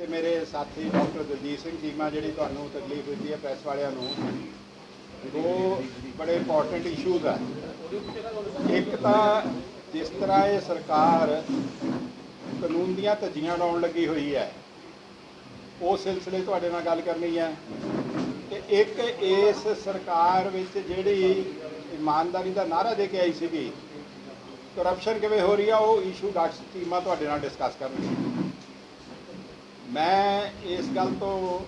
ਤੇ ਮੇਰੇ ਸਾਥੀ ਡਾਕਟਰ ਦਲਜੀਤ ਸਿੰਘ ਚੀਮਾ ਜਿਹੜੀ ਤੁਹਾਨੂੰ ਤਕਲੀਫ ਦਿੱਤੀ ਹੈ ਪ੍ਰੈਸ ਵਾਲਿਆਂ ਨੂੰ, ਉਹ ਬੜੇ ਇੰਪੋਰਟੈਂਟ ਇਸ਼ੂਜ਼ ਆ। ਇੱਕ ਤਾਂ ਜਿਸ ਤਰ੍ਹਾਂ ਇਹ ਸਰਕਾਰ ਕਾਨੂੰਨ ਦੀਆਂ ਧੱਜੀਆਂ ਲਾਉਣ ਲੱਗੀ ਹੋਈ ਹੈ, ਉਹ ਸਿਲਸਿਲੇ ਤੁਹਾਡੇ ਨਾਲ ਗੱਲ ਕਰਨੀ ਹੈ। ਤੇ ਇੱਕ ਇਸ ਸਰਕਾਰ ਵਿੱਚ ਜਿਹੜੀ ਇਮਾਨਦਾਰੀ ਦਾ ਨਾਰਾ ਦੇ ਕੇ ਆਈ ਸੀਗੀ ਕਰਪਸ਼ਨ ਕਿਵੇਂ ਹੋ ਰਹੀ ਆ, ਉਹ ਇਸ਼ੂ ਡਾਕਟਰ ਟੀਮਾਂ ਤੁਹਾਡੇ ਨਾਲ ਡਿਸਕਸ ਕਰਨਗੇ। ਮੈਂ ਇਸ ਗੱਲ ਤੋਂ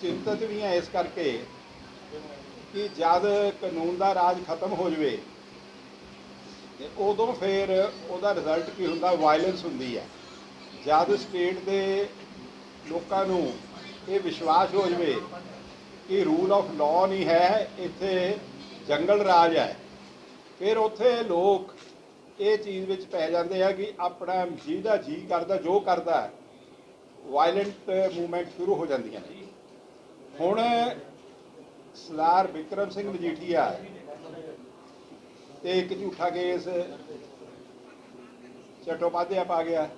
ਚਿੰਤਤ ਵੀ ਹਾਂ ਇਸ ਕਰਕੇ ਕਿ ਜਦ ਕਾਨੂੰਨ ਦਾ ਰਾਜ ਖਤਮ ਹੋ ਜਵੇ ਤੇ ਉਦੋਂ ਫਿਰ ਉਹਦਾ ਰਿਜ਼ਲਟ ਕੀ ਹੁੰਦਾ? ਵਾਇਲੈਂਸ ਹੁੰਦੀ ਹੈ। ਜਦ ਸਟੇਟ ਦੇ ਲੋਕਾਂ ਨੂੰ ਇਹ ਵਿਸ਼ਵਾਸ ਹੋ ਜਵੇ ਕਿ ਰੂਲ ਆਫ ਲਾਅ ਨਹੀਂ ਹੈ, ਇੱਥੇ ਜੰਗਲ ਰਾਜ ਹੈ, ਫਿਰ ਉੱਥੇ ਲੋਕ ਇਹ ਚੀਜ਼ ਵਿੱਚ ਪੈ ਜਾਂਦੇ ਆ ਕਿ ਆਪਣਾ ਜੀ ਦਾ ਜੀ ਕਰਦਾ, ਜੋ ਕਰਦਾ ਵਾਇਲੈਂਟ ਮੂਵਮੈਂਟ eh, ਸ਼ੁਰੂ ਹੋ ਜਾਂਦੀਆਂ ਨੇ। ਹੁਣ ਸਰਦਾਰ ਵਿਕਰਮ ਸਿੰਘ ਮਜੀਠੀਆ ਤੇ ਇੱਕ ਝੂਠਾ ਕੇਸ ਚਟੋਪਾਧਿਆ ਪਾ ਗਿਆ।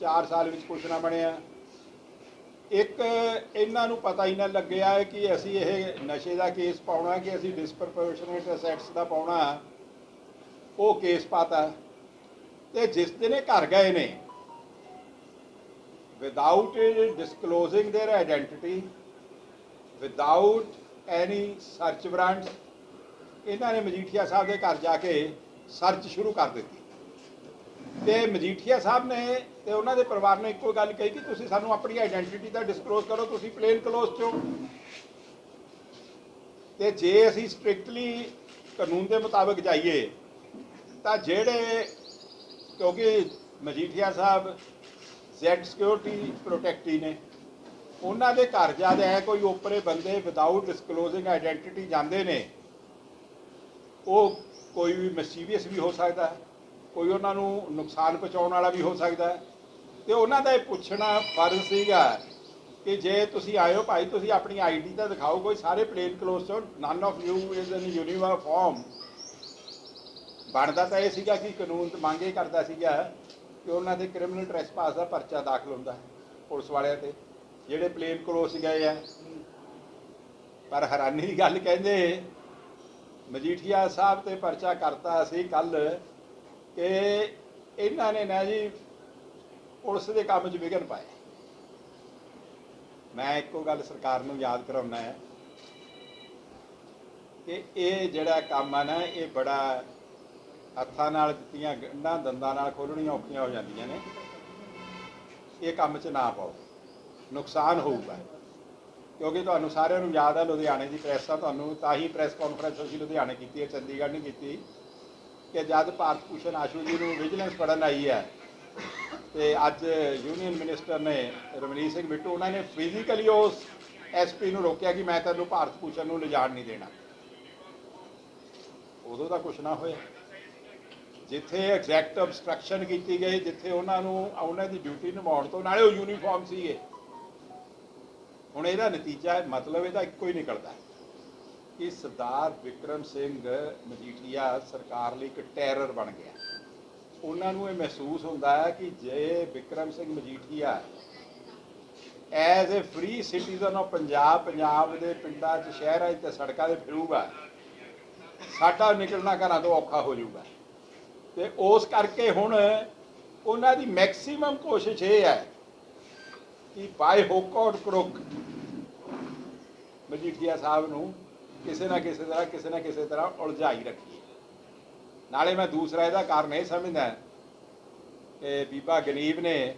4 ਸਾਲ ਵਿੱਚ ਕੁਛ ਨਾ ਬਣਿਆ। ਇੱਕ ਇਹਨਾਂ ਨੂੰ ਪਤਾ ਹੀ ਨਾ ਲੱਗਿਆ ਕਿ ਅਸੀਂ ਇਹ ਨਸ਼ੇ ਦਾ ਕੇਸ ਪਾਉਣਾ, ਕਿ ਅਸੀਂ ਡਿਸਪਰਪੋਰਸ਼ਨੇਟ ਅਸੈਟਸ ਦਾ ਪਾਉਣਾ। ਉਹ ਕੇਸ ਪਾਤਾ। ਤੇ ਜਿਸ ਦਿਨ ਇਹ ਘਰ ਗਏ ਨੇ without disclosing their identity, without any search warrants, ਇਹਨਾਂ ਨੇ ਮਜੀਠੀਆ ਸਾਹਿਬ ਦੇ ਘਰ ਜਾ ਕੇ ਸਰਚ ਸ਼ੁਰੂ ਕਰ ਦਿੱਤੀ। ਤੇ ਮਜੀਠੀਆ ਸਾਹਿਬ ਨੇ ਤੇ ਉਹਨਾਂ ਦੇ ਪਰਿਵਾਰ ਨੇ ਇੱਕੋ ਗੱਲ ਕਹੀ ਕਿ ਤੁਸੀਂ ਸਾਨੂੰ ਆਪਣੀ ਆਇਡੈਂਟੀਟੀ ਦਾ ਡਿਸਕਲੋਜ਼ ਕਰੋ ਤੁਸੀਂ ਪਲੇਨ ਕਲੋਜ਼ ਚੋਂ। ਤੇ ਜੇ ਅਸੀਂ ਸਟ੍ਰਿਕਟਲੀ ਕਾਨੂੰਨ ਦੇ ਮੁਤਾਬਕ ਜਾਈਏ ਤਾਂ ਜਿਹੜੇ ਕਿਉਂਕਿ ਮਜੀਠੀਆ ਸਾਹਿਬ ਜ਼ੈਡ ਸਿਕਿਉਰਿਟੀ ਪ੍ਰੋਟੈਕਟੀ ਨੇ। ਉਹਨਾਂ ਦੇ ਘਰ ਜਾਂਦੇ ਹੈ ਕੋਈ ਓਪਰੇ ਬੰਦੇ ਵਿਦਆਊਟ ਡਿਸਕਲੋਜ਼ਿੰਗ ਆਇਡੈਂਟੀਟੀ ਜਾਂਦੇ ਨੇ। ਉਹ ਕੋਈ ਵੀ ਮਿਸਚੀਵੀਅਸ ਵੀ ਹੋ ਸਕਦਾ ਹੈ, ਕੋਈ ਉਹਨਾਂ ਨੂੰ ਨੁਕਸਾਨ ਪਹੁੰਚਾਉਣ ਵਾਲਾ ਵੀ ਹੋ ਸਕਦਾ ਹੈ। ਤੇ ਉਹਨਾਂ ਦਾ ਇਹ ਪੁੱਛਣਾ ਫਰਜ਼ ਸੀਗਾ ਕਿ ਜੇ ਤੁਸੀਂ ਆਇਓ ਭਾਈ ਤੁਸੀਂ ਆਪਣੀ ਆਈਡੀ ਤਾਂ ਦਿਖਾਓ ਕੋਈ ਸਾਰੇ ਪਲੇਨ ਕਲੋਜ਼ ਚੋਂ none of you is in universe uniform ਬਣਦਾ ਤਾਂ ਇਹ ਸੀਗਾ ਕਿ ਕਾਨੂੰਨ ਤੇ ਮੰਗ ਇਹ ਕਰਦਾ ਸੀਗਾ। ਕਿ ਉਹਨਾਂ ਦੇ ਕ੍ਰਿਮੀਨਲ ਟ੍ਰੈਸਪਾਸ ਦਾ ਪਰਚਾ ਦਾਖਲ ਹੁੰਦਾ ਹੈ ਪੁਲਿਸ ਵਾਲਿਆਂ ਤੇ। ਜਿਹੜੇ ਪਲੇਨ ਕਲੋਸ ਗਏ ਆ। ਪਰ ਹੈਰਾਨੀ ਦੀ ਗੱਲ ਕਹਿੰਦੇ ਮਜੀਠੀਆ ਸਾਹਿਬ ਤੇ ਪਰਚਾ ਕਰਤਾ ਸੀ ਕੱਲ ਕਿ ਇਹਨਾਂ ਨੇ ਨਾ ਜੀ ਪੁਲਿਸ ਦੇ ਕੰਮ 'ਚ ਵਿਘਨ ਪਾਏ। ਮੈਂ ਇੱਕੋ ਗੱਲ ਸਰਕਾਰ ਨੂੰ ਯਾਦ ਕਰਾਉਣਾ ਹੈ ਕਿ ਇਹ ਜਿਹੜਾ ਕੰਮ ਆ ਨਾ, ਇਹ ਬੜਾ ਹੱਥਾਂ ਨਾਲ ਦਿੱਤੀਆਂ ਗੰਢਾਂ, ਦੰਦਾਂ ਨਾਲ ਖੋਲਣੀਆਂ ਔਖੀਆਂ ਹੋ ਜਾਂਦੀਆਂ ਨੇ। ਇਹ ਕੰਮ 'ਚ ਨਾ ਪਾਓ। ਨੁਕਸਾਨ ਹੋਊਗਾ। ਕਿਉਂਕਿ ਤੁਹਾਨੂੰ ਸਾਰਿਆਂ ਨੂੰ ਯਾਦ ਹੈ ਲੁਧਿਆਣੇ ਦੀ ਪ੍ਰੈਸ ਆ, ਤੁਹਾਨੂੰ ਤਾਂ ਹੀ ਪ੍ਰੈਸ ਕਾਨਫਰੰਸ ਅਸੀਂ ਲੁਧਿਆਣੇ ਕੀਤੀ ਹੈ, ਚੰਡੀਗੜ੍ਹ ਨਹੀਂ ਕੀਤੀ। ਕਿ ਜਦ ਭਾਰਤ ਭੂਸ਼ਣ ਆਸ਼ੂ ਜੀ ਨੂੰ ਵਿਜੀਲੈਂਸ ਪੜਨ ਆਈ ਹੈ, ਤੇ ਅੱਜ ਯੂਨੀਅਨ ਮਿਨਿਸਟਰ ਨੇ ਰਮਨੀਤ ਸਿੰਘ ਬਿੱਟੂ, ਉਹਨਾਂ ਨੇ ਫਿਜ਼ੀਕਲੀ ਉਸ ਐਸਪੀ ਨੂੰ ਰੋਕਿਆ ਕਿ ਮੈਂ ਤੈਨੂੰ ਭਾਰਤ ਭੂਸ਼ਣ ਨੂੰ ਲਿਜਾਣ ਨਹੀਂ ਦੇਣਾ। ਉਦੋਂ ਤਾਂ ਕੁਝ ਨਾ ਹੋਇਆ। ਜਿੱਥੇ ਐਗਜ਼ੈਕਟ ਅਬਸਟਰਕਸ਼ਨ ਕੀਤੀ ਗਈ, ਜਿੱਥੇ ਉਹਨਾਂ ਨੂੰ ਉਹਨਾਂ ਦੀ ਡਿਊਟੀ ਨਿਭਾਉਣ ਤੋਂ, ਨਾਲੇ ਉਹ ਯੂਨੀਫਾਰਮ ਸੀਗੇ। ਹੁਣ ਇਹਦਾ ਨਤੀਜਾ ਮਤਲਬ ਇਹਦਾ ਇੱਕੋ ਹੀ ਨਿਕਲਦਾ ਕਿ ਸਰਦਾਰ ਵਿਕਰਮ ਸਿੰਘ ਮਜੀਠੀਆ ਸਰਕਾਰ ਲਈ ਇੱਕ ਟੈਰਰ ਬਣ ਗਿਆ। ਉਹਨਾਂ ਨੂੰ ਇਹ ਮਹਿਸੂਸ ਹੁੰਦਾ ਹੈ ਕਿ ਜੇ Vikram Singh Majithia as a free citizen of Punjab Punjab ਦੇ ਪਿੰਡਾਂ 'ਚ, ਸ਼ਹਿਰਾਂ 'ਚ ਤੇ ਸੜਕਾਂ 'ਤੇ ਫਿਰੂਗਾ, ਸਾਡਾ ਨਿਕਲਣਾ ਘਰਾਂ ਤੋਂ ਔਖਾ ਹੋ ਜਾਊਗਾ। ਤੇ ਉਸ ਕਰਕੇ ਹੁਣ ਉਹਨਾਂ ਦੀ ਮੈਕਸਿਮਮ ਕੋਸ਼ਿਸ਼ ਇਹ ਹੈ ਕਿ by hook or crook Majithia Sahib ਨੂੰ ਕਿਸੇ ਨਾ ਕਿਸੇ ਤਰ੍ਹਾਂ, ਕਿਸੇ ਨਾ ਕਿਸੇ ਤਰ੍ਹਾਂ ਉਲਝਾਈ ਰੱਖੀਏ। ਨਾਲੇ ਮੈਂ ਦੂਸਰਾ ਇਹਦਾ ਕਾਰਨ ਇਹ ਸਮਝਦਾ ਕਿ ਬੀਬਾ ਗਰੀਬ ਨੇ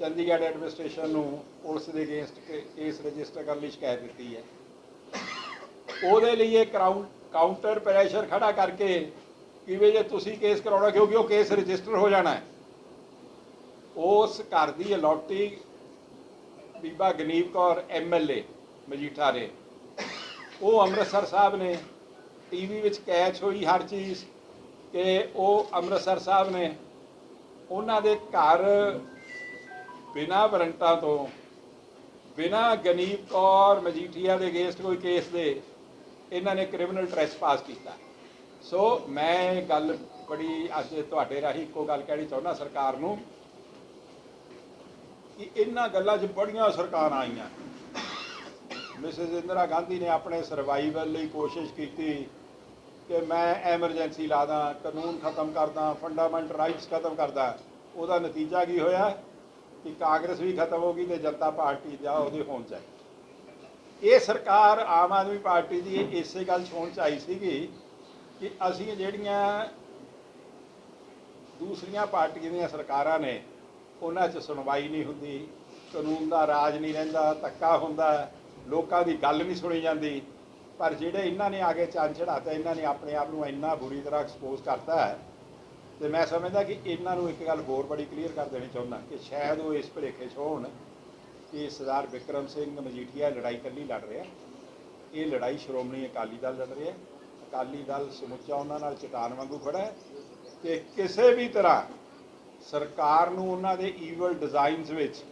ਚੰਡੀਗੜ੍ਹ ਐਡਮਿਨਿਸਟ੍ਰੇਸ਼ਨ ਨੂੰ ਪੁਲਿਸ ਦੇ ਅਗੇਂਸਟ ਕੇਸ ਰਜਿਸਟਰ ਕਰਨ ਲਈ ਸ਼ਿਕਾਇਤ ਦਿੱਤੀ ਹੈ। ਉਹਦੇ ਲਈ ਇਹ ਕਰਾਊਂ ਕਾਊਂਟਰ ਪ੍ਰੈਸ਼ਰ ਖੜਾ ਕਰਕੇ ਕਿਵੇਂ ਜੇ ਤੁਸੀਂ ਕੇਸ ਕਰਾਉਣਾ, ਕਿਉਂਕਿ ਉਹ ਕੇਸ ਰਜਿਸਟਰ ਹੋ ਜਾਣਾ ਹੈ। ਉਸ ਘਰ ਦੀ ਅਲੌਟੀ ਬੀਬਾ ਗਨੀਬ ਕੌਰ ਐਮਐਲਏ ਮਜੀਠਾ ਨੇ ਉਹ ਅੰਮ੍ਰਿਤਸਰ ਸਾਹਿਬ ਨੇ। ਟੀਵੀ ਵਿੱਚ ਕੈਚ ਹੋਈ ਹਰ ਚੀਜ਼ ਕਿ ਉਹ ਅੰਮ੍ਰਿਤਸਰ ਸਾਹਿਬ ਨੇ। ਉਹਨਾਂ ਦੇ ਘਰ ਬਿਨਾਂ ਵਾਰੰਟਾਂ ਤੋਂ, ਬਿਨਾਂ ਗਨੀਬ ਕੌਰ ਮਜੀਠੀਆ ਦੇ ਅਗੇਂਸਟ ਕੋਈ ਕੇਸ ਦੇ, ਇਹਨਾਂ ਨੇ ਕ੍ਰਿਮੀਨਲ ਟ੍ਰੈਸਪਾਸ ਕੀਤਾ। ਸੋ ਮੈਂ ਇਹ ਗੱਲ ਬੜੀ ਅੱਜ ਤੁਹਾਡੇ ਰਾਹੀਂ ਇੱਕੋ ਗੱਲ ਕਹਿਣੀ ਚਾਹੁੰਦਾ ਸਰਕਾਰ ਨੂੰ ਕਿ ਇਹਨਾਂ ਗੱਲਾਂ 'ਚ ਬੜੀਆਂ ਸਰਕਾਰਾਂ ਆਈਆਂ। ਮਿਸਿਸ ਇੰਦਰਾ ਗਾਂਧੀ ਨੇ ਆਪਣੇ ਸਰਵਾਈਵਲ ਲਈ ਕੋਸ਼ਿਸ਼ ਕੀਤੀ ਕਿ ਮੈਂ ਐਮਰਜੈਂਸੀ ਲਾ ਦਾਂ, ਕਾਨੂੰਨ ਖਤਮ ਕਰਦਾ ਫੰਡਾਮੈਂਟਲ ਰਾਈਟਸ ਖਤਮ ਕਰਦਾ ਉਹਦਾ ਨਤੀਜਾ ਕੀ ਹੋਇਆ? ਕਿ ਕਾਂਗਰਸ ਵੀ ਖਤਮ ਹੋ ਗਈ ਤੇ ਜਨਤਾ ਪਾਰਟੀ ਜਾ ਉਹਦੇ ਹੋਣ ਚਾਹੀ। ਇਹ ਸਰਕਾਰ ਆਮ ਆਦਮੀ ਪਾਰਟੀ ਦੀ ਇਸੇ ਗੱਲ 'ਚ ਹੋਣ ਚਾਹੀ ਸੀਗੀ ਕਿ ਅਸੀਂ ਜਿਹੜੀਆਂ ਦੂਸਰੀਆਂ ਪਾਰਟੀਆਂ ਦੀਆਂ ਸਰਕਾਰਾਂ ਨੇ, ਉਹਨਾਂ 'ਚ ਸੁਣਵਾਈ ਨਹੀਂ ਹੁੰਦੀ, ਕਾਨੂੰਨ ਦਾ ਰਾਜ ਨਹੀਂ ਰਹਿੰਦਾ, ਧੱਕਾ ਹੁੰਦਾ, ਲੋਕਾਂ ਦੀ ਗੱਲ ਨਹੀਂ ਸੁਣੀ ਜਾਂਦੀ। ਪਰ ਜਿਹੜੇ ਇਹਨਾਂ ਨੇ ਆਗੇ ਚੰਨ ਚੜਾਤਾ ਇਹਨਾਂ ਨੇ ਆਪਣੇ ਆਪ ਨੂੰ ਇੰਨਾ ਬੁਰੀ ਤਰ੍ਹਾਂ ਐਕਸਪੋਜ਼ ਕਰਤਾ ਹੈ, ਤੇ ਮੈਂ ਸਮਝਦਾ ਕਿ ਇਹਨਾਂ ਨੂੰ ਇੱਕ ਗੱਲ ਹੋਰ ਬੜੀ ਕਲੀਅਰ ਕਰ ਦੇਣੀ ਚਾਹੁੰਦਾ ਕਿ ਸ਼ਾਇਦ ਉਹ ਇਸ ਭੁਲੇਖੇ 'ਚ ਹੋਣ ਕਿ ਸਰਦਾਰ ਵਿਕਰਮ ਸਿੰਘ ਮਜੀਠੀਆ ਲੜਾਈ ਕੱਲੀ ਲੜ ਰਿਹਾ, ਇਹ ਲੜਾਈ ਸ਼੍ਰੋਮਣੀ ਅਕਾਲੀ ਦਲ ਲੜ ਰਿਹਾ। ਅਕਾਲੀ ਦਲ ਸਮੁੱਚਾ ਉਹਨਾਂ ਨਾਲ ਚਟਾਨ ਵਾਂਗੂ ਖੜਾ ਹੈ ਕਿ ਕਿਸੇ ਵੀ ਤਰ੍ਹਾਂ ਸਰਕਾਰ ਨੂੰ ਉਹਨਾਂ ਦੇ ਈਵਲ ਡਿਜ਼ਾਈਨਸ ਵਿੱਚ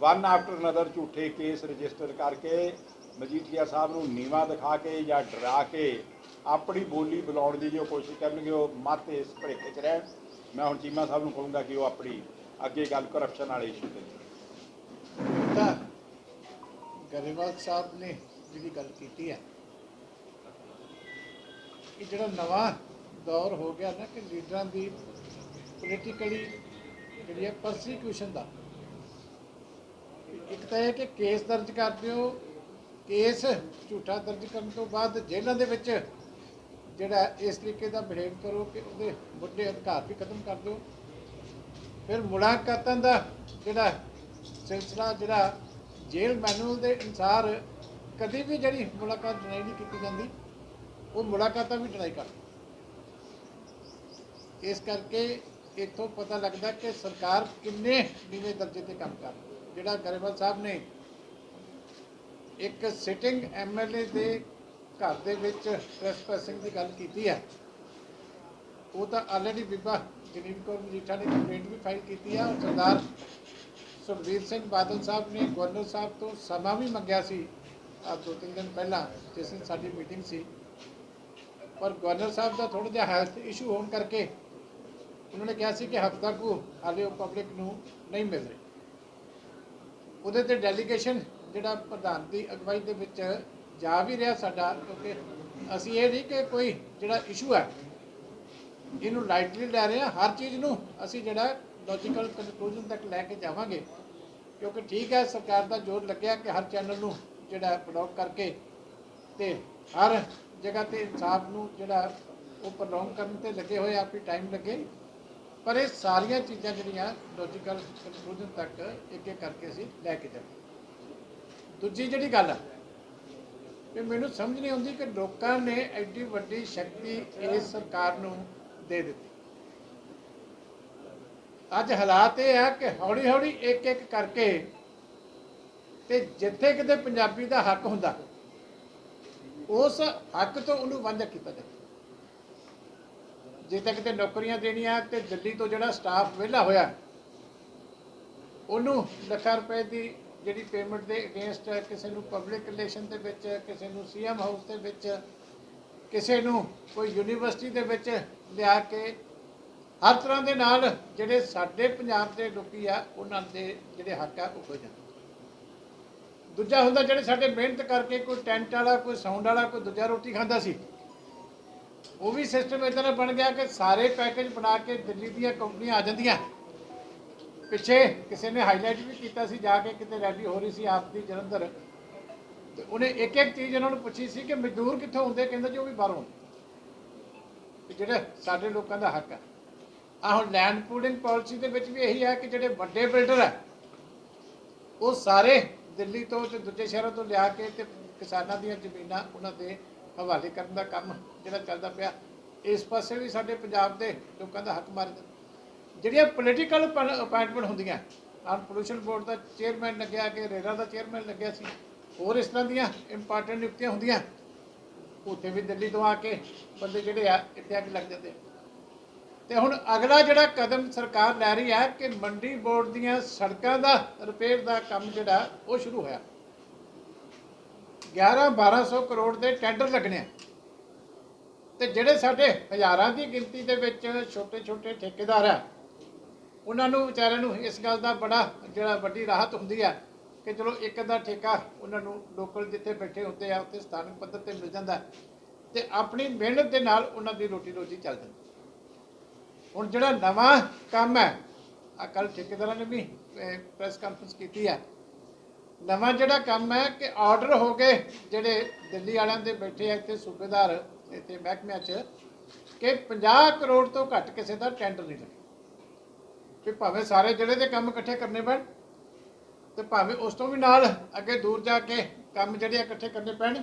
ਵਨ ਆਫਟਰ ਅਨਦਰ ਝੂਠੇ ਕੇਸ ਰਜਿਸਟਰ ਕਰਕੇ ਮਜੀਠੀਆ ਸਾਹਿਬ ਨੂੰ ਨੀਵਾ ਦਿਖਾ ਕੇ ਜਾਂ ਡਰਾ ਕੇ ਆਪਣੀ ਬੋਲੀ ਬੁਲਾਉਣ ਦੀ ਜੋ ਕੋਸ਼ਿਸ਼ ਕਰਨਗੇ, ਉਹ ਮਤ ਇਸ ਭੜੇਕੇ 'ਚ ਰਹਿਣ। ਮੈਂ ਹੁਣ ਚੀਮਾ ਸਾਹਿਬ ਨੂੰ ਕਹੂੰਗਾ ਕਿ ਉਹ ਆਪਣੀ ਅੱਗੇ ਗੱਲ ਕਰਪਸ਼ਨ ਵਾਲੇ ਇਸ਼ੂ ਤੇ ਗਰੇਵਾਲ ਸਾਹਿਬ ਨੇ ਜਿਹੜੀ ਗੱਲ ਕੀਤੀ ਹੈ ਕਿ ਜਿਹੜਾ ਨਵਾਂ ਦੌਰ ਹੋ ਗਿਆ ਨਾ ਕਿ ਲੀਡਰਾਂ ਦੀ ਪੋਲੀਟੀਕਲੀ ਜਿਹੜੀ ਹੈ ਪਰਸੀਕਿਊਸ਼ਨ ਦਾ। ਇੱਕ ਤਾਂ ਇਹ ਕਿ ਕੇਸ ਦਰਜ ਕਰਦੇ ਹੋ ਕੇਸ ਝੂਠਾ ਦਰਜ ਕਰਨ ਤੋਂ ਬਾਅਦ ਜੇਲ੍ਹਾਂ ਦੇ ਵਿੱਚ ਜਿਹੜਾ ਇਸ ਤਰੀਕੇ ਦਾ ਬਿਹੇਵ ਕਰੋ ਕਿ ਉਹਦੇ ਵੱਡੇ ਅਧਿਕਾਰ ਵੀ ਖਤਮ ਕਰ ਦਿਓ। ਫਿਰ ਮੁਲਾਕਾਤਾਂ ਦਾ ਜਿਹੜਾ ਸਿਲਸਿਲਾ, ਜਿਹੜਾ ਜੇਲ੍ਹ ਮੈਨੂਅਲ ਦੇ ਅਨੁਸਾਰ ਕਦੀ ਵੀ ਜਿਹੜੀ ਮੁਲਾਕਾਤ ਨਹੀਂ ਕੀਤੀ ਜਾਂਦੀ। ਉਹ ਮੁਲਾਕਾਤਾਂ ਵੀ ਡਿਨਾਈ ਕਰ ਇਸ ਕਰਕੇ ਇੱਥੋਂ ਪਤਾ ਲੱਗਦਾ ਕਿ ਸਰਕਾਰ ਕਿੰਨੇ ਨੀਵੇਂ ਦਰਜੇ ਤੇ ਕੰਮ ਕਰ ਜਿਹੜਾ ਗਰੇਵਾਲ ਸਾਹਿਬ ਨੇ ਇੱਕ ਸਿਟਿੰਗ ਐਮਐਲਏ ਦੇ ਘਰ ਦੇ ਵਿੱਚ ਟ੍ਰੈਸਪੈਸਿੰਗ ਦੀ ਗੱਲ ਕੀਤੀ ਹੈ, ਉਹ ਤਾਂ ਆਲਰੇਡੀ ਬੀਬਾ ਜਨੀਨ ਕੌਰ ਮਜੀਠਾ ਨੇ ਕੰਪਲੇਂਟ ਵੀ ਫਾਈਲ ਕੀਤੀ ਹੈ। ਸਰਦਾਰ ਸੁਖਬੀਰ ਸਿੰਘ ਬਾਦਲ ਸਾਹਿਬ ਨੇ ਗਵਰਨਰ ਸਾਹਿਬ ਤੋਂ ਸਮਾਂ ਵੀ ਮੰਗਿਆ ਸੀ। ਆ ਦੋ ਤਿੰਨ ਦਿਨ ਪਹਿਲਾਂ ਜਿਸ ਦਿਨ ਸਾਡੀ ਮੀਟਿੰਗ ਸੀ ਪਰ ਗਵਰਨਰ ਸਾਹਿਬ ਦਾ ਥੋੜਾ ਜਿਹਾ ਹੈਲਥ ਇਸ਼ੂ ਹੋਣ ਕਰਕੇ ਉਹਨਾਂ ਨੇ ਕਿਹਾ ਸੀ ਕਿ ਹਫ਼ਤਾ ਕੁ ਹਾਲੇ ਉਹ ਪਬਲਿਕ ਨੂੰ ਨਹੀਂ ਮਿਲ ਰਹੀ। ਉਹਦੇ ਤੇ ਡੈਲੀਗੇਸ਼ਨ ਜਿਹੜਾ ਪ੍ਰਧਾਨ ਦੀ ਅਗਵਾਈ ਦੇ ਵਿੱਚ ਜਾ ਵੀ ਰਿਹਾ ਸਾਡਾ, ਕਿਉਂਕਿ ਅਸੀਂ ਇਹ ਨਹੀਂ ਕਿ ਕੋਈ ਜਿਹੜਾ ਇਸ਼ੂ ਹੈ, ਇਹਨੂੰ ਲਾਈਟਲੀ ਲੈ ਰਹੇ ਹਾਂ, ਹਰ ਚੀਜ਼ ਨੂੰ ਅਸੀਂ ਜਿਹੜਾ ਲੌਜੀਕਲ ਕਨਕਲੂਜਨ ਤੱਕ ਲੈ ਕੇ ਜਾਵਾਂਗੇ। ਕਿਉਂਕਿ ਠੀਕ ਹੈ, ਸਰਕਾਰ ਦਾ ਜ਼ੋਰ ਲੱਗਿਆ ਕਿ ਹਰ ਚੈਨਲ ਨੂੰ ਜਿਹੜਾ ਬਲੌਕ ਕਰਕੇ ਤੇ ਹਰ ਜਗ੍ਹਾ ਤੇ ਇਨਸਾਫ ਨੂੰ ਜਿਹੜਾ ਉਹ ਪ੍ਰੋਲੋਂਗ ਕਰਨ ਤੇ ਲੱਗੇ ਹੋਏ ਆਪੀ ਟਾਈਮ ਲੱਗੇ। ਪਰ ਇਹ ਸਾਰੀਆਂ ਚੀਜ਼ਾਂ ਜਿਹੜੀਆਂ ਲੌਜੀਕਲ ਕਨਕਲੂਜਨ ਤੱਕ ਇੱਕ ਇੱਕ ਕਰਕੇ ਅਸੀਂ ਲੈ ਕੇ ਜਾਵਾਂਗੇ। ਦੂਜੀ ਜਿਹੜੀ ਗੱਲ ਆ ਕਿ ਮੈਨੂੰ ਸਮਝ ਨਹੀਂ ਆਉਂਦੀ ਕਿ ਲੋਕਾਂ ਨੇ ਐਡੀ ਵੱਡੀ ਸ਼ਕਤੀ ਇਸ ਸਰਕਾਰ ਨੂੰ ਦੇ ਦਿੱਤੀ। ਅੱਜ ਹਾਲਾਤ ਇਹ ਆ ਕਿ ਹੌਲੀ ਹੌਲੀ ਇੱਕ ਇੱਕ ਕਰਕੇ ਤੇ ਜਿੱਥੇ ਕਿਤੇ ਪੰਜਾਬੀ ਦਾ ਹੱਕ ਹੁੰਦਾ ਉਸ ਹੱਕ ਤੋਂ ਉਹਨੂੰ ਵਾਂਝਾ ਕੀਤਾ ਜਾਂਦਾ ਜੇ ਤੱਕ ਤੇ ਨੌਕਰੀਆਂ ਦੇਣੀਆਂ ਤੇ ਦਿੱਲੀ ਤੋਂ ਜਿਹੜਾ ਸਟਾਫ ਵਿਹਲਾ ਹੋਇਆ, ਉਹਨੂੰ ਲੱਖਾਂ ਰੁਪਏ ਦੀ ਜਿਹੜੀ ਪੇਮੈਂਟ ਦੇ ਅਗੇਂਸਟ ਕਿਸੇ ਨੂੰ ਪਬਲਿਕ ਰਿਲੇਸ਼ਨ ਦੇ ਵਿੱਚ, ਕਿਸੇ ਨੂੰ ਸੀਐਮ ਹਾਊਸ ਦੇ ਵਿੱਚ, ਕਿਸੇ ਨੂੰ ਕੋਈ ਯੂਨੀਵਰਸਿਟੀ ਦੇ ਵਿੱਚ ਲਿਆ ਕੇ ਹਰ ਤਰ੍ਹਾਂ ਦੇ ਨਾਲ ਜਿਹੜੇ ਸਾਡੇ ਪੰਜਾਬ ਦੇ ਲੋਕੀ ਆ, ਉਹਨਾਂ ਦੇ ਜਿਹੜੇ ਹੱਕ ਆ, ਉਹ ਹੋ ਜਾਂਦੇ ਦੂਜਾ ਹੁੰਦਾ ਜਿਹੜੇ ਸਾਡੇ ਮਿਹਨਤ ਕਰਕੇ ਕੋਈ ਟੈਂਟ ਵਾਲਾ, ਕੋਈ ਸਾਊਂਡ ਵਾਲਾ, ਕੋਈ ਦੂਜਾ ਰੋਟੀ ਖਾਂਦਾ ਸੀ। ਉਹ ਵੀ ਸਿਸਟਮ ਇਦਾਂ ਦਾ ਬਣ ਗਿਆ ਕਿ ਸਾਰੇ ਪੈਕੇਜ ਬਣਾ ਕੇ ਦਿੱਲੀ ਦੀਆਂ ਕੰਪਨੀਆਂ ਆ ਜਾਂਦੀਆਂ। ਪਿੱਛੇ ਕਿਸੇ ਨੇ ਹਾਈਲਾਈਟ ਵੀ ਕੀਤਾ ਸੀ, ਜਾ ਕੇ ਕਿਤੇ ਰੈਲੀ ਹੋ ਰਹੀ ਸੀ ਆਪ ਦੀ ਜਲੰਧਰ। ਤੇ ਉਹਨੇ ਇੱਕ ਇੱਕ ਚੀਜ਼ ਇਹਨਾਂ ਨੂੰ ਪੁੱਛੀ ਸੀ ਕਿ ਮਜ਼ਦੂਰ ਕਿੱਥੋਂ ਹੁੰਦੇ, ਕਹਿੰਦੇ ਜੀ ਉਹ ਵੀ ਬਾਹਰੋਂ। ਤੇ ਜਿਹੜੇ ਸਾਡੇ ਲੋਕਾਂ ਦਾ ਹੱਕ ਹੈ ਆ ਹੁਣ ਲੈਂਡ ਪੂਲਿੰਗ ਪਾਲਿਸੀ ਦੇ ਵਿੱਚ ਵੀ ਇਹੀ ਹੈ ਕਿ ਜਿਹੜੇ ਵੱਡੇ ਬਿਲਡਰ ਹੈ ਉਹ ਸਾਰੇ ਦਿੱਲੀ ਤੋਂ ਤੇ ਦੂਜੇ ਸ਼ਹਿਰਾਂ ਤੋਂ ਲਿਆ ਕੇ ਤੇ ਕਿਸਾਨਾਂ ਦੀਆਂ ਜ਼ਮੀਨਾਂ ਉਹਨਾਂ ਦੇ ਹਵਾਲੇ ਕਰਨ ਦਾ ਕੰਮ ਜਿਹੜਾ ਚੱਲਦਾ ਪਿਆ, ਇਸ ਪਾਸੇ ਵੀ ਸਾਡੇ ਪੰਜਾਬ ਦੇ ਲੋਕਾਂ ਦਾ ਹੱਕ ਮਾਰਦਾ ਜਿਹੜੀਆਂ ਪੋਲੀਟੀਕਲ ਅਪਾਇੰਟਮੈਂਟ ਹੁੰਦੀਆਂ ਆਨ ਪੋਲੂਸ਼ਨ ਬੋਰਡ ਦਾ ਚੇਅਰਮੈਨ ਲੱਗਿਆ ਕਿ ਰੇਰਾ ਦਾ ਚੇਅਰਮੈਨ ਲੱਗਿਆ ਸੀ, ਹੋਰ ਇਸ ਤਰ੍ਹਾਂ ਦੀਆਂ ਇੰਪੋਰਟੈਂਟ ਨਿਯੁਕਤੀਆਂ ਹੁੰਦੀਆਂ, ਉੱਥੇ ਵੀ ਦਿੱਲੀ ਤੋਂ ਆ ਕੇ ਬੰਦੇ ਜਿਹੜੇ ਆ ਇੱਥੇ ਆ ਕੇ ਲੱਗ ਜਾਂਦੇ ਤੇ ਹੁਣ ਅਗਲਾ ਜਿਹੜਾ ਕਦਮ ਸਰਕਾਰ ਲੈ ਰਹੀ ਹੈ ਕਿ ਮੰਡੀ ਬੋਰਡ ਦੀਆਂ ਸੜਕਾਂ ਦਾ ਰਿਪੇਅਰ ਦਾ ਕੰਮ ਜਿਹੜਾ, ਉਹ ਸ਼ੁਰੂ ਹੋਇਆ। 11 1200 ਕਰੋੜ ਦੇ ਟੈਂਡਰ ਲੱਗਣੇ ਆ। ਤੇ ਜਿਹੜੇ ਸਾਡੇ ਹਜ਼ਾਰਾਂ ਦੀ ਗਿਣਤੀ ਦੇ ਵਿੱਚ ਛੋਟੇ ਛੋਟੇ ਠੇਕੇਦਾਰ ਆ, ਉਹਨਾਂ ਨੂੰ ਵਿਚਾਰਿਆਂ ਨੂੰ ਇਸ ਗੱਲ ਦਾ ਬੜਾ ਜਿਹੜਾ ਵੱਡੀ ਰਾਹਤ ਹੁੰਦੀ ਆ ਕਿ ਚਲੋ ਇੱਕ ਅੱਧਾ ਠੇਕਾ ਉਹਨਾਂ ਨੂੰ ਲੋਕਲ ਜਿੱਥੇ ਬੈਠੇ ਹੁੰਦੇ ਆ, ਉੱਥੇ ਸਥਾਨਕ ਪੱਧਰ ਤੇ ਮਿਲ ਜਾਂਦਾ। ਤੇ ਆਪਣੀ ਮਿਹਨਤ ਦੇ ਨਾਲ ਉਹਨਾਂ ਦੀ ਰੋਟੀ ਰੋਜੀ ਚੱਲ ਜਾਂਦੀ। ਹੁਣ ਜਿਹੜਾ ਨਵਾਂ ਕੰਮ ਹੈ ਆ ਕੱਲ ਠੇਕੇਦਾਰਾਂ ਨੇ ਵੀ ਪ੍ਰੈਸ ਕਾਨਫਰੰਸ ਕੀਤੀ ਹੈ। ਨਵਾਂ ਜਿਹੜਾ ਕੰਮ ਹੈ ਕਿ ਆਰਡਰ ਹੋ ਗਏ ਜਿਹੜੇ ਦਿੱਲੀ ਵਾਲਿਆਂ ਦੇ ਬੈਠੇ ਆ ਇੱਥੇ ਸੂਬੇਦਾਰ, ਇੱਥੇ ਮਹਿਕਮਿਆਂ 'ਚ, ਕਿ 50 ਕਰੋੜ ਤੋਂ ਘੱਟ ਕਿਸੇ ਦਾ ਟੈਂਡਰ ਨਹੀਂ ਲੱਗੇ ਕਿ ਭਾਵੇਂ ਸਾਰੇ ਜਿਹੜੇ ਦੇ ਕੰਮ ਇਕੱਠੇ ਕਰਨੇ ਪੈਣ, ਤੇ ਭਾਵੇਂ ਉਸ ਤੋਂ ਵੀ ਨਾਲ ਅੱਗੇ ਦੂਰ ਜਾ ਕੇ ਕੰਮ ਜਿਹੜੇ ਆ ਇਕੱਠੇ ਕਰਨੇ ਪੈਣ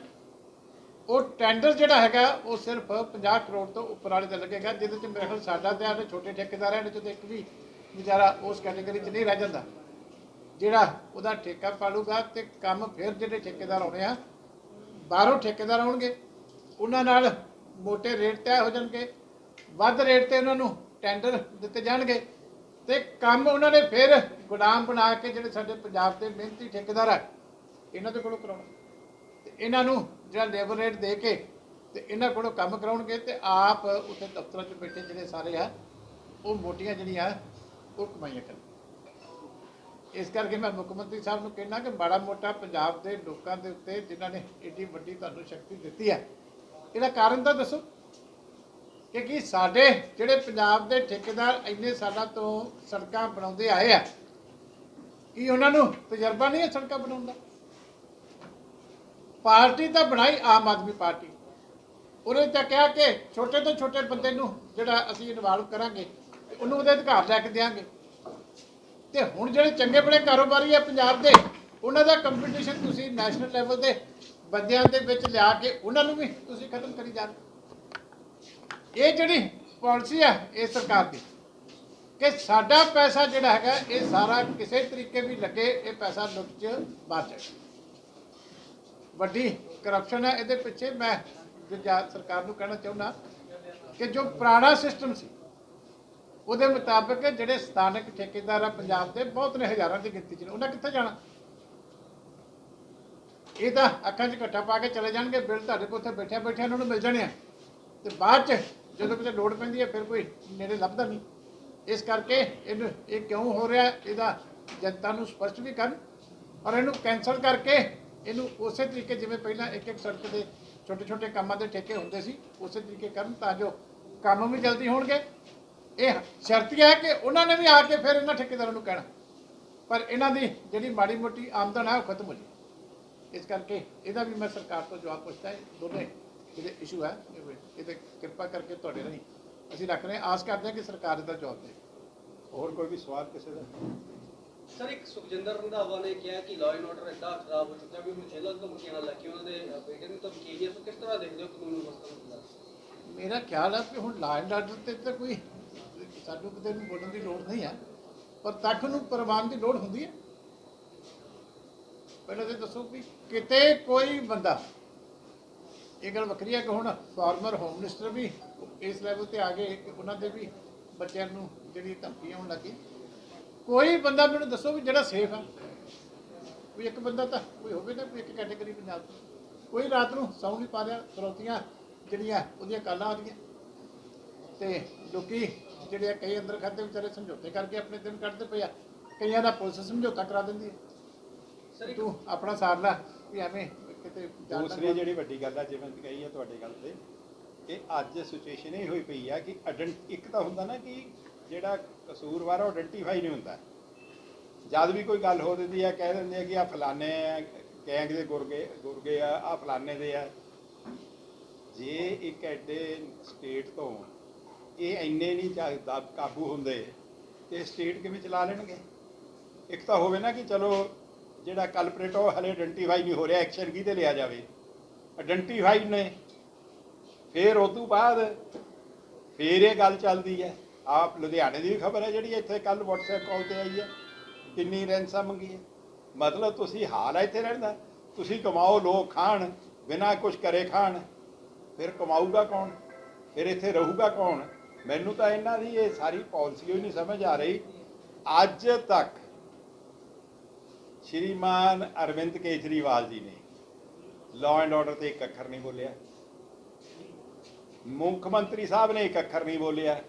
ਉਹ ਟੈਂਡਰ ਜਿਹੜਾ ਹੈਗਾ, ਉਹ ਸਿਰਫ 50 ਕਰੋੜ ਤੋਂ ਉੱਪਰ ਵਾਲੇ ਦਾ ਲੱਗੇਗਾ, ਜਿਹਦੇ ਚ ਮੇਰੇ ਖਿਆਲ ਸਾਡਾ ਤੇ ਆਲੇ ਛੋਟੇ ਠੇਕੇਦਾਰਾਂ ਨੇ ਤੇ ਇੱਕ ਵੀ ਵਿਚਾਰਾ ਉਸ ਕੈਟਾਗਰੀ 'ਚ ਨਹੀਂ ਰਹਿ ਜਾਂਦਾ। ਜਿਹੜਾ ਉਹਦਾ ਠੇਕਾ ਪਾਲੂਗਾ ਤੇ ਕੰਮ ਫਿਰ ਜਿਹੜੇ ਠੇਕੇਦਾਰ ਆਉਣੇ ਆ, ਬਾਹਰੋਂ ਠੇਕੇਦਾਰ ਆਉਣਗੇ। ਉਹਨਾਂ ਨਾਲ ਮੋٹے ਰੇਟ ਤੈਅ ਹੋ ਜਾਣਗੇ, ਵੱਧ ਰੇਟ ਤੇ ਉਹਨਾਂ ਨੂੰ ਟੈਂਡਰ ਦਿੱਤੇ ਜਾਣਗੇ ਤੇ ਕੰਮ ਉਹਨਾਂ ਨੇ ਫਿਰ ਗੁਦਾਮ ਬਣਾ ਕੇ ਜਿਹੜੇ ਸਾਡੇ ਪੰਜਾਬ ਦੇ ਮਿਹਨਤੀ ਠੇਕੇਦਾਰ ਆ, ਇਹਨਾਂ ਦੇ ਕੋਲੋਂ ਕਰਾਉਣਾ। ਤੇ ਇਹਨਾਂ ਨੂੰ ਜਿਹੜਾ ਲੇਬਰ ਰੇਟ ਦੇ ਕੇ ਤੇ ਇਹਨਾਂ ਕੋਲੋਂ ਕੰਮ ਕਰਾਉਣਗੇ ਤੇ ਆਪ ਉੱਥੇ ਦਫ਼ਤਰਾਂ 'ਚ ਬੈਠੇ ਜਿਹੜੇ ਸਾਰੇ ਆ, ਉਹ ਮੋਟੀਆਂ ਜਿਹੜੀਆਂ, ਉਹ ਕਮਾਈਆਂ ਕਰਨ ਇਸ ਕਰਕੇ ਮੈਂ ਮੁੱਖ ਮੰਤਰੀ ਸਾਹਿਬ ਨੂੰ ਕਹਿਣਾ ਕਿ ਮਾੜਾ ਮੋਟਾ ਪੰਜਾਬ ਦੇ ਲੋਕਾਂ ਦੇ ਉੱਤੇ ਜਿਨ੍ਹਾਂ ਨੇ ਏਡੀ ਵੱਡੀ ਤੁਹਾਨੂੰ ਸ਼ਕਤੀ ਦਿੱਤੀ ਹੈ ਇਹਦਾ ਕਾਰਨ ਤਾਂ ਦੱਸੋ। ਕਿ ਕੀ ਸਾਡੇ ਜਿਹੜੇ ਪੰਜਾਬ ਦੇ ਠੇਕੇਦਾਰ ਇੰਨੇ ਸਾਲਾਂ ਤੋਂ ਸੜਕਾਂ ਬਣਾਉਂਦੇ ਆਏ ਆ, ਕੀ ਉਹਨਾਂ ਨੂੰ ਤਜਰਬਾ ਨਹੀਂ ਹੈ ਸੜਕਾਂ ਬਣਾਉਣ ਦਾ? ਪਾਰਟੀ ਤਾਂ ਬਣਾਈ ਆਮ ਆਦਮੀ ਪਾਰਟੀ। ਉਹਨੇ ਤਾਂ ਕਿਹਾ ਕਿ ਛੋਟੇ ਤੋਂ ਛੋਟੇ ਬੰਦੇ ਨੂੰ ਜਿਹੜਾ ਅਸੀਂ ਇਨਵੋਲਵ ਕਰਾਂਗੇ, ਉਹਨੂੰ ਉਹਦੇ ਅਧਿਕਾਰ ਲੈ ਕੇ ਦੇਵਾਂਗੇ ਤੇ ਹੁਣ ਜਿਹੜੇ ਚੰਗੇ ਬੜੇ ਕਾਰੋਬਾਰੀ ਆ ਪੰਜਾਬ ਦੇ, ਉਹਨਾਂ ਦਾ ਕੰਪੀਟੀਸ਼ਨ ਤੁਸੀਂ ਨੈਸ਼ਨਲ ਲੈਵਲ ਦੇ ਬੰਦਿਆਂ ਦੇ ਵਿੱਚ ਲਿਆ ਕੇ ਉਹਨਾਂ ਨੂੰ ਵੀ ਤੁਸੀਂ ਖਤਮ ਕਰੀ ਜਾ ਇਹ ਜਿਹੜੀ ਪਾਲਿਸੀ ਆ, ਇਹ ਸਰਕਾਰ ਦੀ। ਕਿ ਸਾਡਾ ਪੈਸਾ ਜਿਹੜਾ ਹੈਗਾ, ਇਹ ਸਾਰਾ ਕਿਸੇ ਤਰੀਕੇ ਵੀ ਲੱਗੇ, ਇਹ ਪੈਸਾ ਲੁੱਟ ਚ ਬਾਹਰ ਜਾਏ ਵੱਡੀ ਕਰਪਸ਼ਨ ਹੈ, ਇਹਦੇ ਪਿੱਛੇ ਮੈਂ ਪੰਜਾਬ ਸਰਕਾਰ ਨੂੰ ਕਹਿਣਾ ਚਾਹੁੰਦਾ ਕਿ ਜੋ ਪੁਰਾਣਾ ਸਿਸਟਮ ਸੀ, ਉਹਦੇ ਮੁਤਾਬਕ ਜਿਹੜੇ ਸਥਾਨਕ ਠੇਕੇਦਾਰ ਆ ਪੰਜਾਬ ਦੇ, ਬਹੁਤ ਨੇ ਹਜ਼ਾਰਾਂ ਦੀ ਗਿਣਤੀ ਚ ਨੇ, ਉਹਨਾਂ ਕਿੱਥੇ ਜਾਣਾ? ਇਹ ਤਾਂ ਅੱਖਾਂ 'ਚ ਘੱਟਾ ਪਾ ਕੇ ਚਲੇ ਜਾਣਗੇ, ਬਿੱਲ ਤੁਹਾਡੇ ਕੋਲ ਉੱਥੇ ਬੈਠਿਆ ਬੈਠਿਆ ਉਹਨਾਂ ਨੂੰ ਮਿਲ ਜਾਣੇ ਆ। ਤੇ ਬਾਅਦ 'ਚ ਜਦੋਂ ਕਿਤੇ ਲੋੜ ਪੈਂਦੀ ਹੈ, ਫਿਰ ਕੋਈ ਨੇੜੇ ਲੱਭਦਾ ਨਹੀਂ। ਇਸ ਕਰਕੇ ਇਹਨੂੰ, ਇਹ ਕਿਉਂ ਹੋ ਰਿਹਾ? ਇਹਦਾ ਜਨਤਾ ਨੂੰ ਸਪਸ਼ਟ ਵੀ ਕਰਨ ਔਰ ਇਹਨੂੰ ਕੈਂਸਲ ਕਰਕੇ ਇਹਨੂੰ ਉਸੇ ਤਰੀਕੇ ਜਿਵੇਂ ਪਹਿਲਾਂ ਇੱਕ ਇੱਕ ਸੜਕ ਦੇ ਛੋਟੇ ਛੋਟੇ ਕੰਮਾਂ ਦੇ ਠੇਕੇ ਹੁੰਦੇ ਸੀ, ਉਸੇ ਤਰੀਕੇ ਕਰਨ ਤਾਂ ਜੋ ਕੰਮ ਵੀ ਜਲਦੀ ਹੋਣਗੇ। ਇਹ ਸ਼ਰਤ ਇਹ ਹੈ ਕਿ ਉਹਨਾਂ ਨੇ ਵੀ ਆ ਕੇ ਫਿਰ ਇਹਨਾਂ ਠੇਕੇਦਾਰਾਂ ਨੂੰ ਕਹਿਣਾ। ਪਰ ਇਹਨਾਂ ਦੀ ਜਿਹੜੀ ਮਾੜੀ ਮੋਟੀ ਆਮਦਨ ਹੈ, ਉਹ ਖਤਮ ਹੋ ਜਾਏ ਇਸ ਕਰਕੇ ਇਹਦਾ ਵੀ ਮੈਂ ਸਰਕਾਰ ਤੋਂ ਜਵਾਬ ਪੁੱਛਦਾ ਹੈ। ਦੋਨੇ ਜਿਹੜੇ ਇਸ਼ੂ ਹੈ ਇਹ- ਇਹਦੇ ਕਿਰਪਾ ਕਰਕੇ ਤੁਹਾਡੇ ਰਾਹੀਂ ਅਸੀਂ ਰੱਖ ਰਹੇ ਆਸ ਕਰਦੇ ਹਾਂ ਕਿ ਸਰਕਾਰ ਇਹਦਾ ਜਵਾਬ ਦੇ। ਹੋਰ ਕੋਈ ਵੀ ਸਵਾਲ ਕਿਸੇ ਦਾ? ਸਰ, ਇੱਕ ਸੁਖਜਿੰਦਰ ਰੰਧਾਵਾ ਨੇ ਕਿਹਾ ਕਿ ਲਾਅ ਐਂਡ ਆਰਡਰ ਐਡਾ ਖਰਾਬ ਹੋ ਚੁੱਕਾ ਵੀ ਹੁਣ ਜੇਲ੍ਹਾਂ ਤੋਂ ਧਮਕੀਆਂ ਨਾਲ ਉਹਨਾਂ ਦੇ ਬੇਟੇ ਨੂੰ ਧਮਕੀ ਗਈ ਹੈ। ਕਿਸ ਤਰ੍ਹਾਂ ਦੇਖਦੇ ਹੋ ਕਾਨੂੰਨ ਵਿਵਸਥਾ ਨੂੰ ਮੇਰਾ ਖਿਆਲ ਹੈ ਕਿ ਹੁਣ ਲਾਅ ਐਂਡ ਆਰਡਰ ਤੇ ਤਾਂ ਕੋਈ, ਸਾਨੂੰ ਕਿਤੇ ਨੂੰ ਬੋਲਣ ਦੀ ਲੋੜ ਨਹੀਂ ਹੈ ਪਰ ਤੱਕ ਨੂੰ ਪ੍ਰਵਾਨ ਦੀ ਲੋੜ ਹੁੰਦੀ ਹੈ ਪਹਿਲਾਂ ਤੇ ਦੱਸੋ ਵੀ ਕਿਤੇ ਕੋਈ ਬੰਦਾ, ਇਹ ਗੱਲ ਵੱਖਰੀ ਹੈ ਕਿ ਹੁਣ ਫਾਰਮਰ ਹੋਮ ਮਿਨਿਸਟਰ ਵੀ ਇਸ ਲੈਵਲ ਤੇ ਆ ਗਏ ਕਿ ਉਹਨਾਂ ਦੇ ਵੀ ਬੱਚਿਆਂ ਨੂੰ ਜਿਹੜੀ ਧਮਕੀਆਂ ਆਉਣ ਲੱਗੀ ਕੋਈ ਬੰਦਾ ਮੈਨੂੰ ਦੱਸੋ ਵੀ ਜਿਹੜਾ ਸੇਫ ਆ। ਕੋਈ ਇੱਕ ਬੰਦਾ ਤਾਂ ਕੋਈ ਹੋਵੇ ਨਾ ਕੋਈ ਇੱਕ ਕੈਟਾਗਰੀ ਪੰਜਾਬ ਤੋਂ ਕੋਈ ਰਾਤ ਨੂੰ ਸੌਂ ਨਹੀਂ ਪਾ ਰਿਹਾ ਸਰੋਤੀਆਂ ਜਿਹੜੀਆਂ ਉਹਦੀਆਂ ਕਾਲਾਂ ਆ ਰਹੀਆਂ। ਤੇ ਲੋਕੀ ਜਿਹੜੇ ਆ ਕਈ ਅੰਦਰ ਖਾਤੇ ਵਿਚਾਰੇ ਸਮਝੌਤੇ ਕਰਕੇ ਆਪਣੇ ਦਿਨ ਕੱਢਦੇ ਪਏ ਆ। ਕਈਆਂ ਦਾ ਪੁਲਿਸ ਸਮਝੌਤਾ ਕਰਾ ਦਿੰਦੀ ਹੈ ਤੂੰ ਆਪਣਾ ਸਾਰ ਲੈ ਵੀ ਐਵੇਂ ਕਿਤੇ ਜਾਣ ਨਾ ਦੂਸਰੀ ਜਿਹੜੀ ਵੱਡੀ ਗੱਲ ਆ ਜਿਵੇਂ ਕਹੀ ਹੈ ਤੁਹਾਡੀ ਗੱਲ ਤੇ ਕਿ ਅੱਜ ਸਿਚੁਏਸ਼ਨ ਇਹ ਹੋਈ ਪਈ ਆ ਕਿ ਇੱਕ ਤਾਂ ਹੁੰਦਾ ਨਾ ਕਿ ਜਿਹੜਾ ਕਸੂਰਵਾਰ ਉਹ ਆਇਡੈਂਟੀਫਾਈ ਨਹੀਂ ਹੁੰਦਾ। ਜਦ ਵੀ ਕੋਈ ਗੱਲ ਹੋ ਜਾਂਦੀ ਹੈ, ਕਹਿ ਦਿੰਦੇ ਆ ਕਿ ਆ ਫਲਾਣੇ ਆ ਗੈਂਗ ਦੇ ਗੁਰਗੇ ਗੁਰਗੇ ਆ ਆ ਫਲਾਣੇ ਦੇ ਆ। ਜੇ ਇੱਕ ਐਡੇ ਸਟੇਟ ਤੋਂ ਇਹ ਇੰਨੇ ਨਹੀਂ ਚਾ- ਕਾਬੂ ਹੁੰਦੇ, ਤੇ ਸਟੇਟ ਕਿਵੇਂ ਚਲਾ ਲੈਣਗੇ? ਇੱਕ ਤਾਂ ਹੋਵੇ ਨਾ ਕਿ ਚਲੋ ਜਿਹੜਾ ਕਲਪਰੇਟ ਉਹ ਹਲੇ ਆਇਡੈਂਟੀਫਾਈ ਨਹੀਂ ਹੋ ਰਿਹਾ, ਐਕਸ਼ਨ ਕਿਹਦੇ ਲਿਆ ਜਾਵੇ? ਆਇਡੈਂਟੀਫਾਈਡ ਨੇ। ਫਿਰ ਉਸ ਤੋਂ ਬਾਅਦ ਫਿਰ ਇਹ ਗੱਲ ਚੱਲਦੀ ਹੈ। ਆਪ ਲੁਧਿਆਣੇ ਦੀ ਵੀ ਖਬਰ ਹੈ ਜਿਹੜੀ ਇੱਥੇ ਕੱਲ WhatsApp ਕਾਲ ਤੇ ਆਈ ਹੈ। ਕਿੰਨੀ ਰੈਂਸਾ ਮੰਗੀ ਹੈ। ਮਤਲਬ ਤੁਸੀਂ ਹਾਲ ਹੈ ਇੱਥੇ ਰਹਿਣ ਦਾ। ਤੁਸੀਂ ਕਮਾਓ ਲੋਕ ਖਾਣ, ਬਿਨਾਂ ਕੁਝ ਕਰੇ ਖਾਣ। ਫਿਰ ਕਮਾਊਗਾ ਕੌਣ? ਫਿਰ ਇੱਥੇ ਰਹੂਗਾ ਕੌਣ? ਮੈਨੂੰ ਤਾਂ ਇਹਨਾਂ ਦੀ ਇਹ ਸਾਰੀ ਪਾਲਿਸੀ ਹੀ ਨਹੀਂ ਸਮਝ ਆ ਰਹੀ। ਅੱਜ ਤੱਕ ਸ਼੍ਰੀਮਾਨ ਅਰਵਿੰਦ ਕੇਜਰੀਵਾਲ ਜੀ ਨੇ ਲਾਅ ਐਂਡ ਆਰਡਰ ਤੇ ਇੱਕ ਅੱਖਰ ਨਹੀਂ ਬੋਲਿਆ। ਮੁੱਖ ਮੰਤਰੀ ਸਾਹਿਬ ਨੇ ਇੱਕ ਅੱਖਰ ਨਹੀਂ ਬੋਲਿਆ।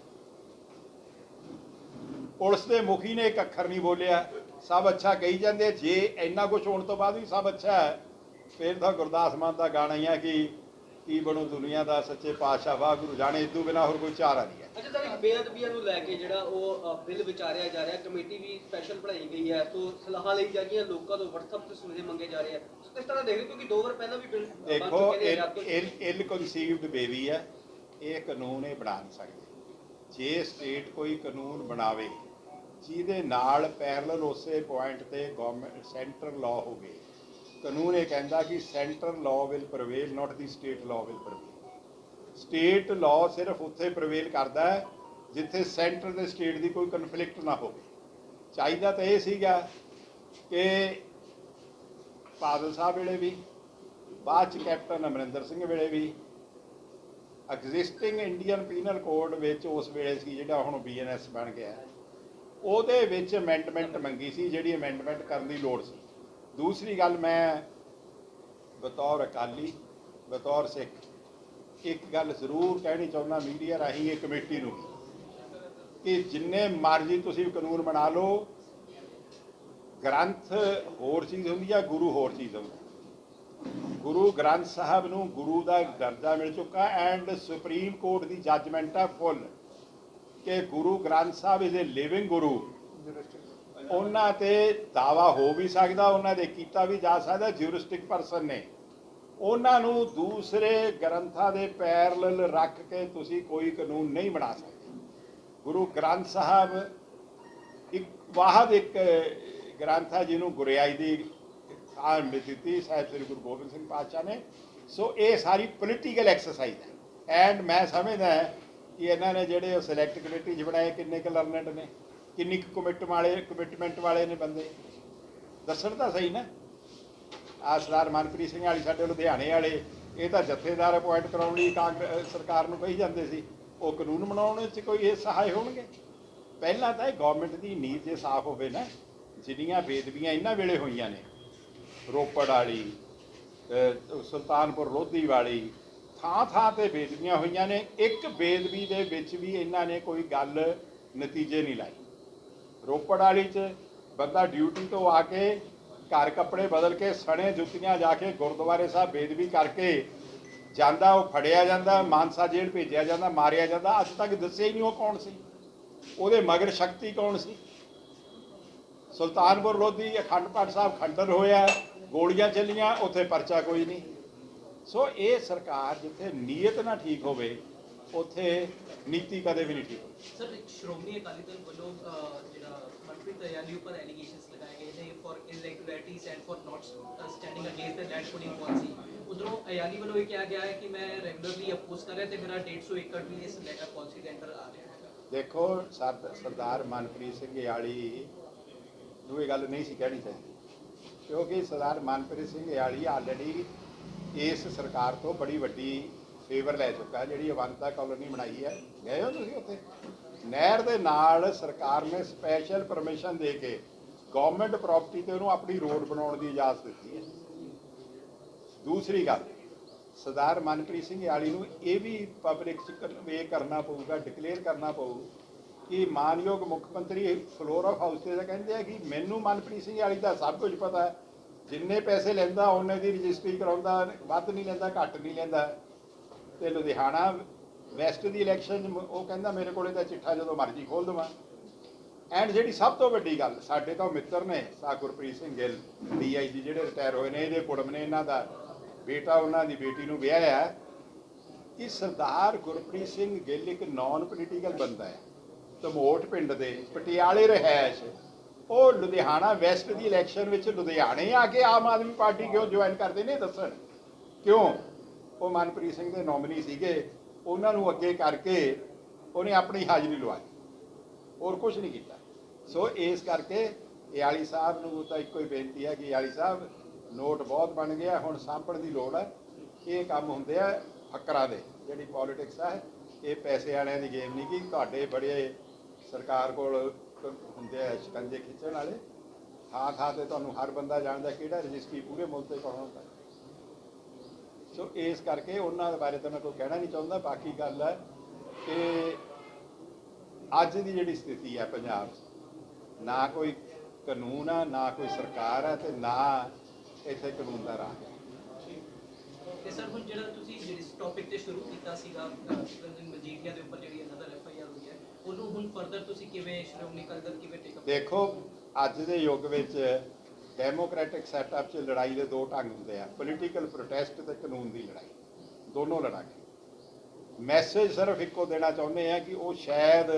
ਪੁਲਿਸ ਦੇ ਮੁਖੀ ਨੇ ਇੱਕ ਅੱਖਰ ਨਹੀਂ ਬੋਲਿਆ। ਸਭ ਅੱਛਾ ਕਹੀ ਜਾਂਦੇ ਜੇ ਇੰਨਾ ਕੁਝ ਹੋਣ ਤੋਂ ਬਾਅਦ ਵੀ ਸਭ ਅੱਛਾ ਹੈ ਫਿਰ ਤਾਂ ਗੁਰਦਾਸ ਮਾਨ ਦਾ ਗਾਣਾ ਹੀ ਹੈ ਕਿ ਕੀ ਬਣੂ ਦੁਨੀਆ ਦਾ ਸੱਚੇ ਪਾਤਸ਼ਾਹ ਵਾਹਿਗੁਰੂ। ਜਾਣੇ ਇਦੋਂ ਬਿਨਾ ਹੋਰ ਕੋਈ ਚਾਰਾ ਨਹੀਂ ਹੈ। ਅੱਛਾ ਇੱਕ ਬੇਅਦਬੀਆਂ ਨੂੰ ਲੈ ਕੇ ਜਿਹੜਾ ਉਹ ਬਿੱਲ ਵਿਚਾਰਿਆ ਜਾ ਰਿਹਾ। ਕਮੇਟੀ ਵੀ ਸਪੈਸ਼ਲ ਬਣਾਈ ਗਈ ਹੈ। ਸੋ ਸਲਾਹਾਂ ਲਈ ਜਾ ਰਹੀਆਂ ਲੋਕਾਂ ਤੋਂ WhatsApp ਤੇ ਸੁਨੇਹੇ ਮੰਗੇ ਜਾ ਰਹੇ ਆ। ਸੋ ਕਿਸ ਤਰ੍ਹਾਂ ਦੇਖ ਰਹੇ ਹੋ? ਕਿਉਂਕਿ ਦੋ ਵਾਰ ਪਹਿਲਾਂ ਵੀ ਬਿੱਲ ਦੇਖੋ ਤੋਂ- ਇਲ ਕਨਸੀਵਡ ਬੇਬੀ ਹੈ। ਇਹ ਕਾਨੂੰਨ ਇਹ ਬਣਾ ਨਹੀਂ ਸਕਦੇ। ਜੇ ਸਟੇਟ ਕੋਈ ਕਾਨੂੰਨ ਬਣਾਵੇ ਜਿਹਦੇ ਨਾਲ ਪੈਰਲਲ ਉਸੇ ਪੁਆਇੰਟ ਤੇ ਗਵਰਨਮੈਂਟ ਸੈਂਟਰ ਲਾਅ ਗਏ ਕਾਨੂੰਨ ਇਹ ਕਹਿੰਦਾ ਕਿ centre law will prevail not the state law will prevail state law ਸਿਰਫ ਉੱਥੇ ਪ੍ਰਵੇਲ ਕਰਦਾ ਹੈ, ਜਿੱਥੇ ਸੈਂਟਰ ਤੇ ਸਟੇਟ ਦੀ ਕੋਈ ਕਨਫਲਿਕਟ ਨਾ ਹੋਵੇ। ਚਾਹੀਦਾ ਤਾਂ ਇਹ ਸੀਗਾ ਕਿ ਬਾਦਲ ਸਾਹਿਬ ਵੇਲੇ ਵੀ, ਬਾਅਦ ਚ ਕੈਪਟਨ ਅਮਰਿੰਦਰ ਸਿੰਘ ਵੇਲੇ ਵੀ ਐਗਜ਼ਿਸਟਿੰਗ ਇੰਡੀਅਨ ਪੀਨਲ ਕੋਡ ਵਿੱਚ ਉਸ ਵੇਲੇ ਸੀ ਜਿਹੜਾ ਹੁਣ ਬੀਐਨਐਸ ਬਣ ਗਿਆ। ਉਹਦੇ ਵਿੱਚ ਅਮੈਂਡਮੈਂਟ ਮੰਗੀ ਸੀ, ਜਿਹੜੀ ਅਮੈਂਡਮੈਂਟ ਕਰਨ ਦੀ ਲੋੜ ਸੀ। ਦੂਸਰੀ ਗੱਲ ਮੈਂ ਬਤੌਰ ਅਕਾਲੀ, ਬਤੌਰ ਸਿੱਖ, ਇੱਕ ਗੱਲ ਜ਼ਰੂਰ ਕਹਿਣੀ ਚਾਹੁੰਦਾ ਮੀਡੀਆ ਰਾਹੀਂ ਇਹ ਕਮੇਟੀ ਨੂੰ ਕਿ ਜਿੰਨੇ ਮਰਜ਼ੀ ਤੁਸੀਂ ਕਾਨੂੰਨ ਬਣਾ ਲਓ, ਗ੍ਰੰਥ ਹੋਰ ਚੀਜ਼ ਹੁੰਦੀ ਆ, ਗੁਰੂ ਹੋਰ ਚੀਜ਼ ਹੁੰਦੀ ਗੁਰੂ ਗ੍ਰੰਥ ਸਾਹਿਬ ਨੂੰ ਗੁਰੂ ਦਾ ਦਰਜਾ ਮਿਲ ਚੁੱਕਾ ਐਂਡ ਸੁਪਰੀਮ ਕੋਰਟ ਦੀ ਜੱਜਮੈਂਟ ਆ ਫੁੱਲ ਕਿ Guru Granth Sahib is a living ਗੁਰੂ। ਉਹਨਾਂ ਤੇ ਦਾਵਾ ਹੋ ਵੀ ਸਕਦਾ ਉਹਨਾਂ ਦੇ ਕੀਤਾ ਵੀ ਜਾ ਸਕਦਾ ਜਿਊਰਿਸਟਿਕ ਪਰਸਨ ਨੇ। ਉਹਨਾਂ ਨੂੰ ਦੂਸਰੇ ਗ੍ਰੰਥਾਂ ਦੇ ਪੈਰਲਲ ਰੱਖ ਕੇ ਤੁਸੀਂ ਕੋਈ ਕਾਨੂੰਨ ਨਹੀਂ ਬਣਾ ਸਕਦੇ। ਗੁਰੂ ਗ੍ਰੰਥ ਸਾਹਿਬ ਇੱਕ ਵਾਹਦ ਇੱਕ ਗ੍ਰੰਥ ਹੈ ਜਿਹਨੂੰ ਗੁਰਿਆਈ ਦੀ ਮਿਲ ਦਿੱਤੀ ਸਾਹਿਬ ਸ੍ਰੀ ਗੁਰੂ ਗੋਬਿੰਦ ਸਿੰਘ ਪਾਤਸ਼ਾਹ ਨੇ। ਸੋ ਇਹ ਸਾਰੀ ਪੋਲੀਟੀਕਲ ਐਕਸਰਸਾਈਜ਼ ਹੈ। ਐਂਡ ਮੈਂ ਸਮਝਦਾ ਕਿ ਇਹਨਾਂ ਨੇ ਜਿਹੜੇ ਉਹ ਸਿਲੈਕਟ ਕਮੇਟੀ 'ਚ ਬਣਾਏ, ਕਿੰਨੇ ਕੁ ਲਰਨਡ ਨੇ, ਕਿੰਨੀ ਕੁ ਕਮਿਟ ਵਾਲੇ ਕਮਿਟਮੈਂਟ ਵਾਲੇ ਨੇ ਬੰਦੇ। ਦੱਸਣ ਤਾਂ ਸਹੀ ਨਾ। ਆਹ ਸਰਦਾਰ ਮਨਪ੍ਰੀਤ ਸਿੰਘ ਵਾਲੀ ਸਾਡੇ ਲੁਧਿਆਣੇ ਵਾਲੇ, ਇਹ ਤਾਂ ਜਥੇਦਾਰ ਅਪਾਇੰਟ ਕਰਾਉਣ ਲਈ ਕਾਂਗਰਸ ਸਰਕਾਰ ਨੂੰ ਕਹੀ ਜਾਂਦੇ ਸੀ, ਉਹ ਕਾਨੂੰਨ ਬਣਾਉਣ ਵਿੱਚ ਕੋਈ ਇਹ ਸਹਾਇ ਹੋਣਗੇ। ਪਹਿਲਾਂ ਤਾਂ ਇਹ ਗਵਰਨਮੈਂਟ ਦੀ ਨੀਂਦ ਜੇ ਸਾਫ਼ ਹੋਵੇ ਨਾ, ਜਿੰਨੀਆਂ ਬੇਦਬੀਆਂ ਇਹਨਾਂ ਵੇਲੇ ਹੋਈਆਂ ਨੇ, ਰੋਪੜ ਵਾਲੀ ਸੁਲਤਾਨਪੁਰ ਲੋਧੀ ਵਾਲੀ ਥਾਂ ਥਾਂ ਤੇ ਬੇਦਬੀਆਂ ਹੋਈਆਂ ਨੇ। ਇੱਕ ਬੇਦਬੀ ਦੇ ਵਿੱਚ ਵੀ ਇਹਨਾਂ ਨੇ ਕੋਈ ਗੱਲ ਨਤੀਜੇ ਨਹੀਂ ਲਾਈ ਰੋਪੜ ਵਾਲੀ ਚ ਬੰਦਾ ਡਿਊਟੀ ਤੋਂ ਆ ਕੇ ਘਰ ਕੱਪੜੇ ਬਦਲ ਕੇ ਸਣੇ ਜੁੱਤੀਆਂ ਜਾ ਕੇ ਗੁਰਦੁਆਰੇ ਸਾਹਿਬ ਬੇਦਬੀ ਕਰਕੇ ਜਾਂਦਾ, ਉਹ ਫੜਿਆ ਜਾਂਦਾ, ਮਾਨਸਾ ਜੇਲ੍ਹ ਭੇਜਿਆ ਜਾਂਦਾ, ਮਾਰਿਆ ਜਾਂਦਾ। ਅੱਜ ਤੱਕ ਦੱਸਿਆ ਹੀ ਨਹੀਂ ਉਹ ਕੌਣ ਸੀ। ਉਹਦੇ ਮਗਰ ਸ਼ਕਤੀ ਕੌਣ ਸੀ? ਸੁਲਤਾਨਪੁਰ ਲੋਧੀ ਅਖੰਡ ਪਾਠ ਸਾਹਿਬ ਖੰਡਰ ਹੋਇਆ, ਗੋਲੀਆਂ ਚੱਲੀਆਂ, ਉੱਥੇ ਪਰਚਾ ਕੋਈ ਨਹੀਂ। ਸੋ ਇਹ ਸਰਕਾਰ ਜਿੱਥੇ ਨੀਅਤ ਨਾ ਠੀਕ ਹੋਵੇ ਉੱਥੇ ਨੀਤੀ ਕਦੇ ਵੀ ਨਹੀਂ ਠੀਕ ਹੋਵੇ ਸਰ ਸ਼੍ਰੋਮਣੀ ਅਕਾਲੀ ਦਲ ਵੱਲੋਂ ਜਿਹੜਾ ਮਨਪ੍ਰੀਤ ਦਯਾਲੀ ਉੱਪਰ ਐਲੀਗੇਸ਼ਨਸ ਲਗਾਏ ਗਏ ਨੇ for irregularities and for not standing against the land pooling policy ਉਧਰੋਂ ਅਯਾਲੀ ਵੱਲੋਂ ਇਹ ਕਿਹਾ ਗਿਆ ਹੈ ਕਿ ਮੈਂ ਰੈਗੂਲਰਲੀ ਅਪੋਜ਼ ਕਰ ਰਿਹਾ ਤੇ ਮੇਰਾ 150 ਏਕੜ ਵੀ ਇਸ ਲੈਟਰ ਪਾਲਿਸੀ ਦੇ ਅੰਡਰ ਆ ਰਿਹਾ ਹੈਗਾ। ਦੇਖੋ ਸਰ- ਸਰਦਾਰ ਮਨਪ੍ਰੀਤ ਸਿੰਘ ਯਾਲੀ ਨੂੰ ਇਹ ਗੱਲ ਨਹੀਂ ਸੀ ਕਹਿਣੀ ਚਾਹੀਦੀ ਕਿਉਂਕਿ ਸਰਦਾਰ ਮਨਪ੍ਰੀਤ ਸਿੰਘ ਯਾਲੀ ਆਲਰੇਡੀ ਇਸ ਸਰਕਾਰ ਤੋਂ ਬੜੀ ਵੱਡੀ ਫੇਵਰ ਲੈ ਚੁੱਕਾ ਜਿਹੜੀ ਅਵੰਤਾ ਕਾਲੋਨੀ ਬਣਾਈ ਹੈ। ਗਏ ਹੋ ਤੁਸੀਂ ਉੱਥੇ? ਨਹਿਰ ਦੇ ਨਾਲ ਸਰਕਾਰ ਨੇ ਸਪੈਸ਼ਲ ਪਰਮਿਸ਼ਨ ਦੇ ਕੇ ਗਵਰਨਮੈਂਟ ਪ੍ਰਾਪਰਟੀ ਤੇ ਉਹਨੂੰ ਆਪਣੀ ਰੋਡ ਬਣਾਉਣ ਦੀ ਇਜਾਜ਼ਤ ਦਿੱਤੀ ਹੈ। ਦੂਸਰੀ ਗੱਲ, ਸਰਦਾਰ ਮਨਪ੍ਰੀਤ ਸਿੰਘ ਯਾਲੀ ਨੂੰ ਇਹ ਵੀ ਪਬਲਿਕ ਚ ਕਨਵੇ ਕਰਨਾ ਪਊਗਾ ਡਿਕਲੇਅਰ ਕਰਨਾ ਪਊ ਕਿ ਮਾਨਯੋਗ ਮੁੱਖ ਮੰਤਰੀ ਫਲੋਰ ਆਫ ਹਾਊਸ ਤੇ ਤਾਂ ਕਹਿੰਦੇ ਆ ਕਿ ਮੈਨੂੰ ਮਨਪ੍ਰੀਤ ਸਿੰਘ ਯਾਲੀ ਦਾ ਸਭ ਕੁਝ ਪਤਾ ਹੈ। ਜਿੰਨੇ ਪੈਸੇ ਲੈਂਦਾ, ਉਹਨੇ ਦੀ ਰਜਿਸਟਰੀ ਕਰਾਉਂਦਾ, ਵੱਧ ਨਹੀਂ ਲੈਂਦਾ, ਘੱਟ ਨਹੀਂ ਲੈਂਦਾ। ਤੇ ਲੁਧਿਆਣਾ ਵੈਸਟ ਦੀ ਇਲੈਕਸ਼ਨ ਉਹ ਕਹਿੰਦਾ, ਮੇਰੇ ਕੋਲੇ ਤਾਂ ਚਿੱਠਾ ਜਦੋਂ ਮਰਜ਼ੀ ਖੋਲ ਦਵਾਂ। ਐਂਡ ਜਿਹੜੀ ਸਭ ਤੋਂ ਵੱਡੀ ਗੱਲ, ਸਾਡੇ ਤਾਂ ਮਿੱਤਰ ਨੇ ਸਾਗੁਰਪ੍ਰੀਤ ਸਿੰਘ ਗਿੱਲ ਡੀਆਈਜੀ ਜਿਹੜੇ ਰਿਟਾਇਰ ਹੋਏ ਨੇ, ਇਹਦੇ ਕੁੜਮ ਨੇ ਇਹਨਾਂ ਦਾ। ਬੇਟਾ ਉਹਨਾਂ ਦੀ ਬੇਟੀ ਨੂੰ ਵਿਆਹਿਆ ਇਹ ਸਰਦਾਰ ਗੁਰਪ੍ਰੀਤ ਸਿੰਘ ਗਿੱਲ ਇੱਕ ਨਾਨ ਪੋਲੀਟੀਕਲ ਬੰਦਾ ਹੈ। ਤਮੋਟ ਪਿੰਡ ਦੇ, ਪਟਿਆਲੇ ਰਹਿائش ਉਹ ਲੁਧਿਆਣਾ ਵੈਸਟ ਦੀ ਇਲੈਕਸ਼ਨ ਵਿੱਚ ਲੁਧਿਆਣੇ ਆ ਕੇ ਆਮ ਆਦਮੀ ਪਾਰਟੀ ਕਿਉਂ ਜੁਆਇਨ ਕਰਦੇ ਨੇ ਦੱਸਣ? ਕਿਉਂ? ਉਹ ਮਨਪ੍ਰੀਤ ਸਿੰਘ ਦੇ ਨੋਮਿਨੀ ਸੀਗੇ। ਉਹਨਾਂ ਨੂੰ ਅੱਗੇ ਕਰਕੇ ਉਹਨੇ ਆਪਣੀ ਹਾਜ਼ਰੀ ਲਵਾਈ। ਹੋਰ ਕੁਝ ਨਹੀਂ ਕੀਤਾ। ਸੋ ਇਸ ਕਰਕੇ ਯਾਲੀ ਸਾਹਿਬ ਨੂੰ ਤਾਂ ਇੱਕੋ ਹੀ ਬੇਨਤੀ ਹੈ ਕਿ ਯਾਲੀ ਸਾਹਿਬ, ਨੋਟ ਬਹੁਤ ਬਣ ਗਿਆ, ਹੁਣ ਸਾਂਭਣ ਦੀ ਲੋੜ ਹੈ। ਇਹ ਕੰਮ ਹੁੰਦੇ ਆ ਫੱਕਰਾਂ ਦੇ। ਜਿਹੜੀ ਪੋਲਿਟਿਕਸ ਹੈ, ਇਹ ਪੈਸੇ ਵਾਲਿਆਂ ਦੀ ਗੇਮ ਨਹੀਂ ਕਿ ਤੁਹਾਡੇ ਬੜੇ ਸਰਕਾਰ ਕੋਲ ਹੁੰਦੇ ਆ ਸ਼ਿਕੰਜੇ ਖਿੱਚਣ ਵਾਲੇ, ਥਾਂ ਥਾਂ ਤੇ ਤੁਹਾਨੂੰ ਹਰ ਬੰਦਾ ਜਾਣਦਾ ਕਿਹੜਾ ਰਜਿਸਟਰੀ ਪੂਰੇ ਮੁਲਕ ਤੇ ਕੌਣ ਹੁੰਦਾ। ਸੋ ਇਸ ਕਰਕੇ ਉਹਨਾਂ ਦੇ ਬਾਰੇ ਤਾਂ ਮੈਂ ਕੋਈ ਕਹਿਣਾ ਨਹੀਂ ਚਾਹੁੰਦਾ, ਬਾਕੀ ਗੱਲ ਹੈ ਕਿ ਅੱਜ ਦੀ ਜਿਹੜੀ ਸਥਿਤੀ ਹੈ ਪੰਜਾਬ 'ਚ, ਨਾ ਕੋਈ ਕਾਨੂੰਨ ਆ, ਨਾ ਕੋਈ ਸਰਕਾਰ ਆ ਤੇ ਨਾ ਇੱਥੇ ਕਾਨੂੰਨ ਦਾ ਰਾਹ ਤੇ ਸਰ ਹੁਣ ਜਿਹੜਾ ਤੁਸੀਂ ਜਿਸ ਟੌਪਿਕ ਤੇ ਸ਼ੁਰੂ ਕੀਤਾ ਸੀਗਾ ਰੰਜਨ ਮਜੀਠੀਆ ਦੇ ਉੱਪਰ ਜਿਹੜੀ ਅਨਦਰ ਐਫ ਆਈ ਆਰ ਹੋਈ ਹੈ ਉਹਨੂੰ ਹੁਣ ਫਰਦਰ ਤੁਸੀਂ ਕਿਵੇਂ ਸ਼੍ਰੋਮਣੀ ਅਕਾਲੀ ਕਿਵੇਂ ਟੇਕ ਦੇਖੋ, ਅੱਜ ਦੇ ਯੁੱਗ ਵਿੱਚ ਡੈਮੋਕ੍ਰੈਟਿਕ ਸੈਟਅਪ 'ਚ ਲੜਾਈ ਦੇ ਦੋ ਢੰਗ ਹੁੰਦੇ ਆ ਪੋਲੀਟੀਕਲ ਪ੍ਰੋਟੈਸਟ ਤੇ ਕਾਨੂੰਨ ਦੀ ਲੜਾਈ, ਦੋਨੋਂ ਲੜਾਂਗੇ ਮੈਸੇਜ ਸਿਰਫ ਇੱਕੋ ਦੇਣਾ ਚਾਹੁੰਦੇ ਆ ਕਿ ਉਹ ਸ਼ਾਇਦ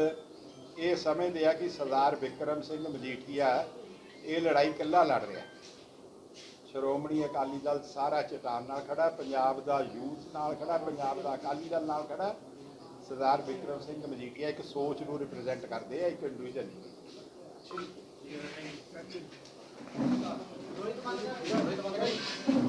ਇਹ ਸਮਝਦੇ ਆ ਕਿ ਸਰਦਾਰ ਵਿਕਰਮ ਸਿੰਘ ਮਜੀਠੀਆ ਇਹ ਲੜਾਈ ਇਕੱਲਾ ਲੜ ਰਿਹਾ। ਸ਼੍ਰੋਮਣੀ ਅਕਾਲੀ ਦਲ ਸਾਰਾ ਚਟਾਨ ਨਾਲ ਖੜਾ, ਪੰਜਾਬ ਦਾ ਯੂਥ ਨਾਲ ਖੜਾ, ਪੰਜਾਬ ਦਾ ਅਕਾਲੀ ਦਲ ਨਾਲ ਖੜਾ ਸਰਦਾਰ ਵਿਕਰਮ ਸਿੰਘ ਮਜੀਠੀਆ ਇੱਕ ਸੋਚ ਨੂੰ ਰਿਪਰੈਜ਼ੈਂਟ ਕਰਦੇ ਆ ਇੱਕ ਇੰਡੀਵਿਜੂਅਲ ਨਹੀਂ